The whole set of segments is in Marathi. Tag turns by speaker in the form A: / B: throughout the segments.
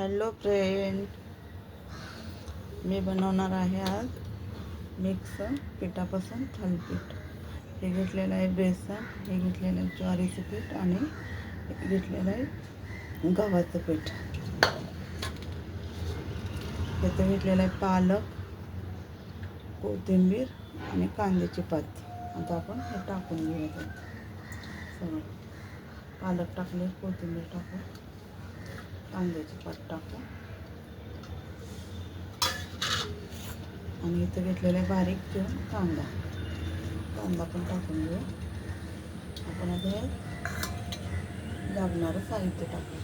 A: हॅलो फ्रेंड मी बनवणार आहे आज मिक्स पिठापासून थालीपीठ. हे घेतलेलं आहे बेसन हे घेतलेलं आहे ज्वारीचं पीठ आणि घेतलेलं आहे गव्हाचं पीठ. इथं घेतलेलं आहे पालक कोथिंबीर आणि कांद्याची पात. आता आपण हे टाकून घेऊया सगळं पालक टाकले कोथिंबीर टाकू कांद्याची पात टाकू. आणि इथं घेतलेला आहे बारीक चिरून कांदा. कांदा पण टाकून घेऊ. आपण आता हे लागणारं साहित्य टाकू.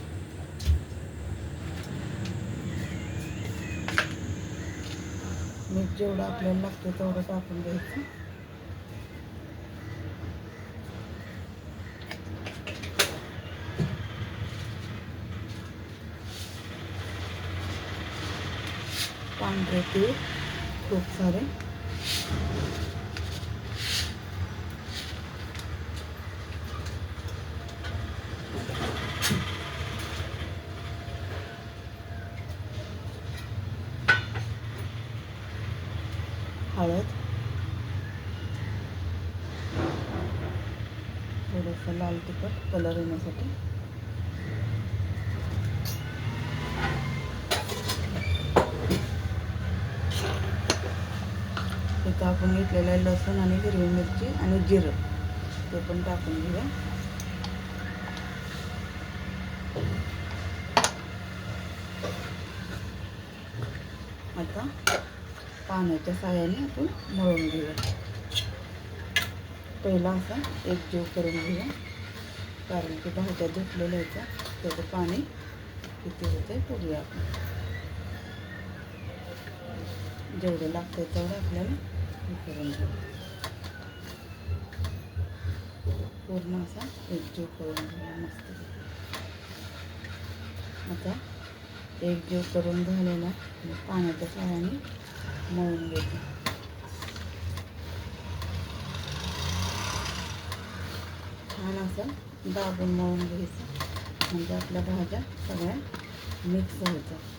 A: मीठ जेवढं आपल्याला लागतं तेवढं टाकून घ्यायचं. पांढरे तीळ खूप सारे. हळद. थोडंसं लाल तिखट कलर येण्यासाठी इथं आपल्याला आहे लसूण आणि हिरवी मिरची आणि जिरं ते पण टाकून घेऊया. आता पाण्याच्या साह्याने आपण मळून घेऊया. पहिला असा एक जीव करून घेऊया कारण की भाज्या धुतलेल्या होत्या त्याचं पाणी किती होते बघूया आपण. जेवढं लागतं तेवढं आपल्याला करून पूर्ण असा एकजीव करून घ्या मस्त आता एकजीव करून झालेला पाण्याच्या साह्याने मळून घेते छान असं दाबून मळून घ्यायचं म्हणजे आपल्या भाज्या सगळ्या मिक्स होतात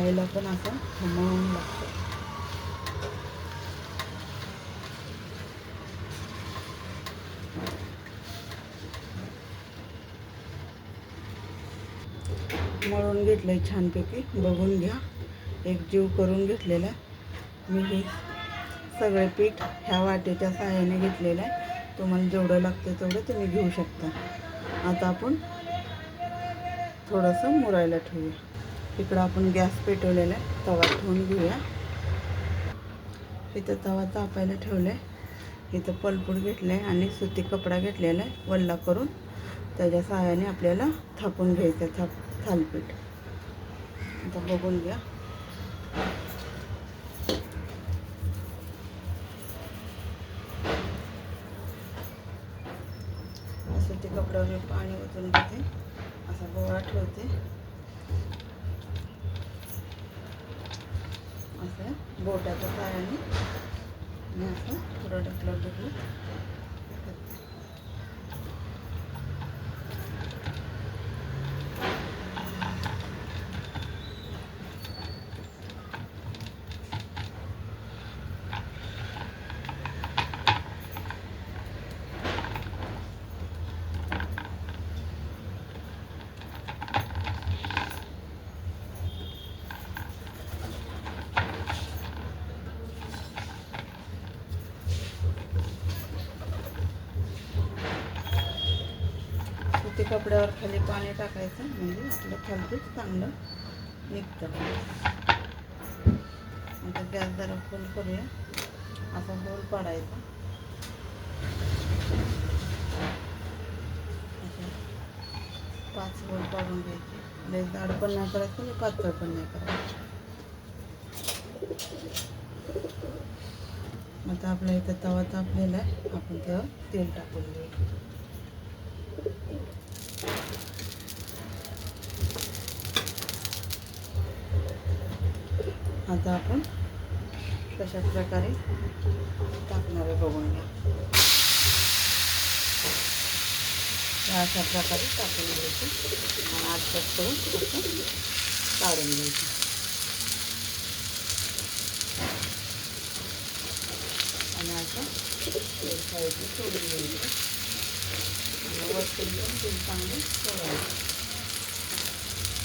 A: खायला पण असं खमंग लागतं. मळून घेतलं आहे छानपैकी. बघून घ्या. एक जीव करून घेतलेला. आहे मी हे सगळे पीठ ह्या वाटेच्या सहाय्याने घेतलेलं आहे. तुम्हाला जेवढं लागतं तेवढं तुम्ही घेऊ शकता. आता आपण थोडंसं मुरायला ठेवूया. इकडं आपण गॅस पेटवलेला आहे तवा ठेवून घेऊया. इथं तवा तापायला ठेवला आहे इथं पलपूड घेतलं आहे आणि सुती कपडा घेतलेला आहे वल्ला करून. त्याच्या सहाय्याने आपल्याला थापून घ्यायचं थाप थालपीठ. आता बघून घ्या. सुती कपड्यावर पाणी ओतून घेते. असा गोळा ठेवते. असं बोटाच्या पायाने आणि असं थोडं ढकलत ढकलत सुती कपड्यावर खाली पाणी टाकायचं म्हणजे आपलं थालपीठ चांगलं निघतं. आता गॅस जरा फुल करूया. असा होल पाडायचा. पाच होल पाडून घ्यायचे. लय जाड पण नाही करायचं आणि पातळ पण नाही करायचं. आता आपल्या इथं तवा तापलेला आहे. आपण त्यावर तेल टाकून घेऊ. आता आपण तशाच प्रकारे टाकणार आहे बघून घ्या. अशा प्रकारे टाकून घ्यायचं आणि आठवत करून आपण काढून घ्यायचं. आणि असं साईडने सोडून घ्यायचं. आणि वरतून पण तेल चांगलं सोडायचं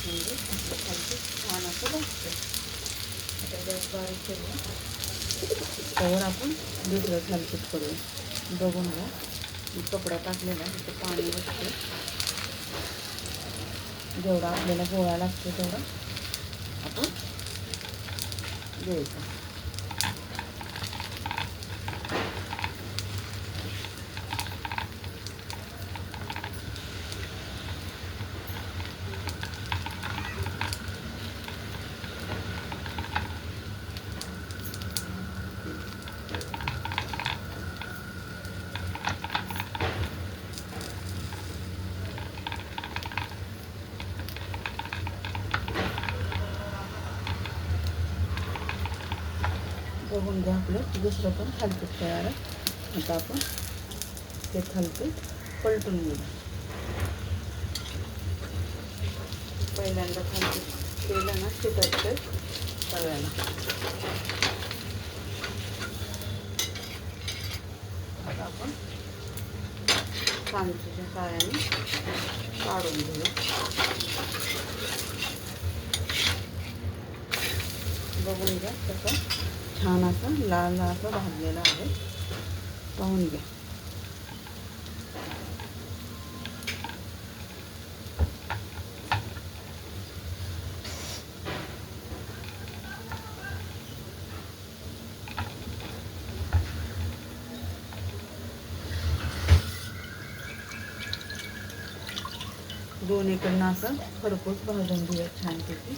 A: म्हणजे असं खालचं छान असं बसतं आता गॅस बारीक केलं त्यावर आपण दुसरं थालपीठ करूया बघून घ्या. कपडा टाकलेला आहे तिथं पाणी बसते जेवढा आपल्याला गोळा लागतो तेवढा आपण घ्यायचा. बघून घ्या आपलं दुसरं पण थालपीठ तयार आहे. आता आपण ते थालपीठ पलटून घेऊ. पहिल्यांदा थालपीठ केलं ना चिकटते तव्याला. आता आपण कांद्याच्या साह्याने काढून घेऊ बघून घ्या तसं छान असं लाल असं भाजलेलं आहे. पाहून घ्या. दोन्हीकडनं असं खरपूस भाजून घेऊया छानपैकी.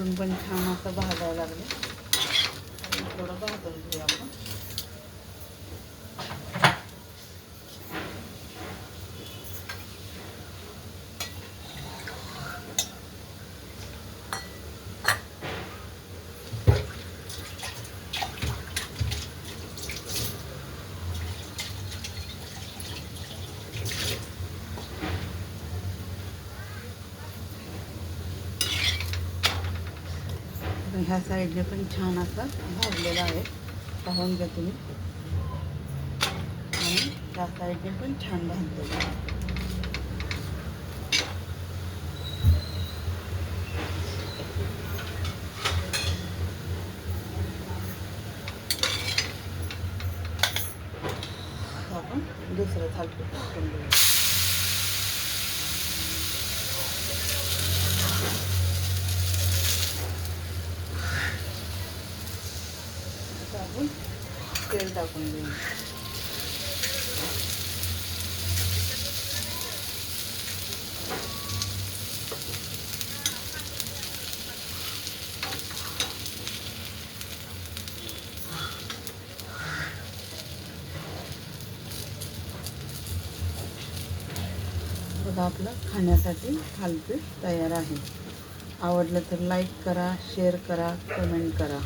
A: वरून पण छान असं भाजायला लागलं. थोडं भाजून घेऊया आपण आणि ह्या साईडने पण छान असा भाजलेला आहे. पाहून घ्या तुम्ही. आणि त्या साईडने पण छान भाजलेला आहे. आपण दुसरं थालपीठ टाकून आता आपण तेल टाकून देऊ बघा आपलं खाण्यासाठी थालपीठ तयार आहे. आवडलं तर लाईक करा शेअर करा कमेंट करा.